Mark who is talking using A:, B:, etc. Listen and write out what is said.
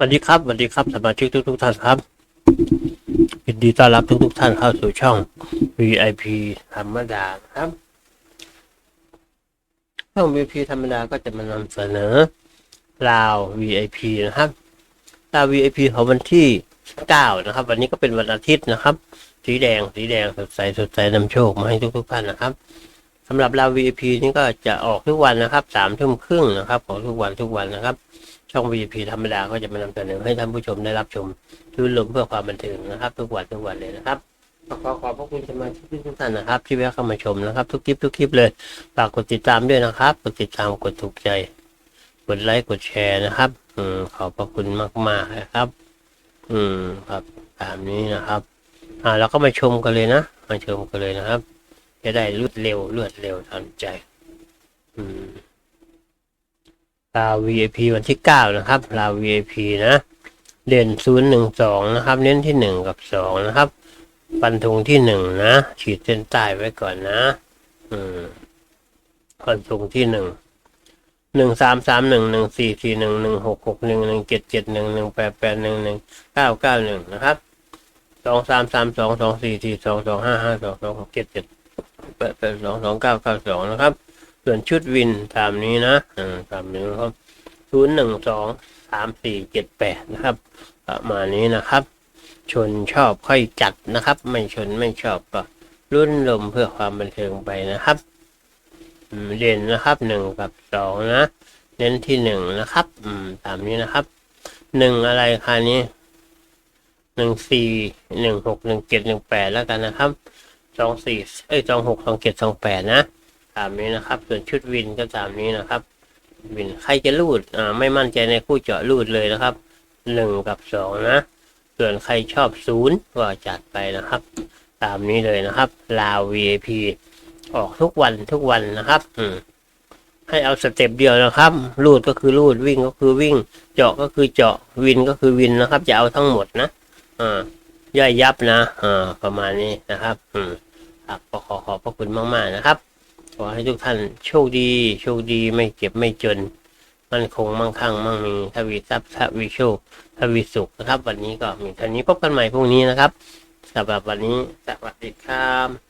A: สวัสดีครับสวัสดีครับสมาชิกทุกทุกท่านครับยินดีต้อนรับทุกทุกท่านเข้าสู่ช่อง VIP ธรรมดาครับ ช่อง VIP ธรรมดาก็จะมานำเสนอราว VIP นะครับราว VIP ของวันที่9นะครับ วันนี้ก็เป็นวันอาทิตย์นะครับ สีแดงสีแดงสดใสสดใสนำโชคมาให้ทุกทุกท่านนะครับสำหรับราว VIP นี่ก็จะออกทุกวันนะครับสามทุ่มครึ่งนะครับ ของทุกวันทุกวันนะครับ ช่อง VP ธรรมดาก็จะมานำเสนอให้ท่านผู้ชมได้รับชมชื่นลมเพื่อความบันเทิงนะครับ ทุกวันทุกวันเลยนะครับขอขอขอบพระคุณสมาชิกทุกท่านนะครับ ที่แวะเข้ามาชมนะครับ ทุกคลิปทุกคลิปเลยฝากกดติดตามด้วยนะครับ กดติดตามกดถูกใจ กดไลค์กดแชร์นะครับอืมขอบพระคุณมากๆนะครับ อืมครับตามนี้นะครับ อ่าเราก็มาชมกันเลยนะมาชมกันเลยนะครับ จะได้รวดเร็วรวดเร็วทันใจ อืม ลาว VIP วันที่เก้านะครับลาว VIP นะ เด่นศูนย์หนึ่งสองนะครับ เน้นที่หนึ่งกับสองนะครับฟันธงที่หนึ่งนะ ขีดเส้นใต้ไว้ก่อนนะ อืมฟันธงที่หนึ่งหนึ่งสามสามหนึ่งหนึ่งสี่สี่หนึ่งหนึ่งหกหกหนึ่งหนึ่งเจ็ดเจ็ดหนึ่งหนึ่งแปดแปดหนึ่งหนึ่งเก้าเก้าหนึ่งนะครับสองสามสามสองสองสี่สี่สองสองห้าห้าสองสองเจ็ดเจ็ดแปดแปดสองสองเก้าเก้าสองนะครับ ส่วนชุดวินตามนี้นะตามนี้นะครับศูนย์หนึ่งสองสามสี่เจ็ดแปดนะครับ ประมาณนี้นะครับ ชนชอบค่อยจัดนะครับ ไม่ชนไม่ชอบก็รุ่นลมเพื่อความบันเทิงไปนะครับอืมเด่นนะครับหนึ่งกับสองนะเน้นที่หนึ่งนะครับตามนี้นะครับหนึ่งอะไรคะนี้หนึ่งสี่หนึ่งหกหนึ่งเจ็ดหนึ่งแปดแล้วกันนะครับสองสี่เอ้ยสองหกสองเจ็ดสองแปดนะ ตามนี้นะครับ ส่วนชุดวินก็ตามนี้นะครับ วินใครจะรูดอ่าไม่มั่นใจในคู่เจาะรูดเลยนะครับหนึ่งกับสองนะ ส่วนใครชอบศูนย์ก็จัดไปนะครับ ตามนี้เลยนะครับลาว VIP ออกทุกวันทุกวันนะครับ อืมให้เอาสเต็ปเดียวนะครับ รูดก็คือรูดวิ่งก็คือวิ่ง เจาะก็คือเจาะวินก็คือวินนะครับ จะเอาทั้งหมดนะอ่าย่อยยับนะอ่าประมาณนี้นะครับ อืมครับก็ขอขอบพระคุณมาก ๆ นะครับ ขอให้ทุกท่านโชคดี โชคดีไม่เจ็บไม่จน มันคงมั่งคั่งมั่งมีทวีทรัพย์ทวีโชคทวีสุขนะครับ วันนี้ก็มีเท่านี้พบกันใหม่พรุ่งนี้นะครับสำหรับวันนี้สวัสดีครับ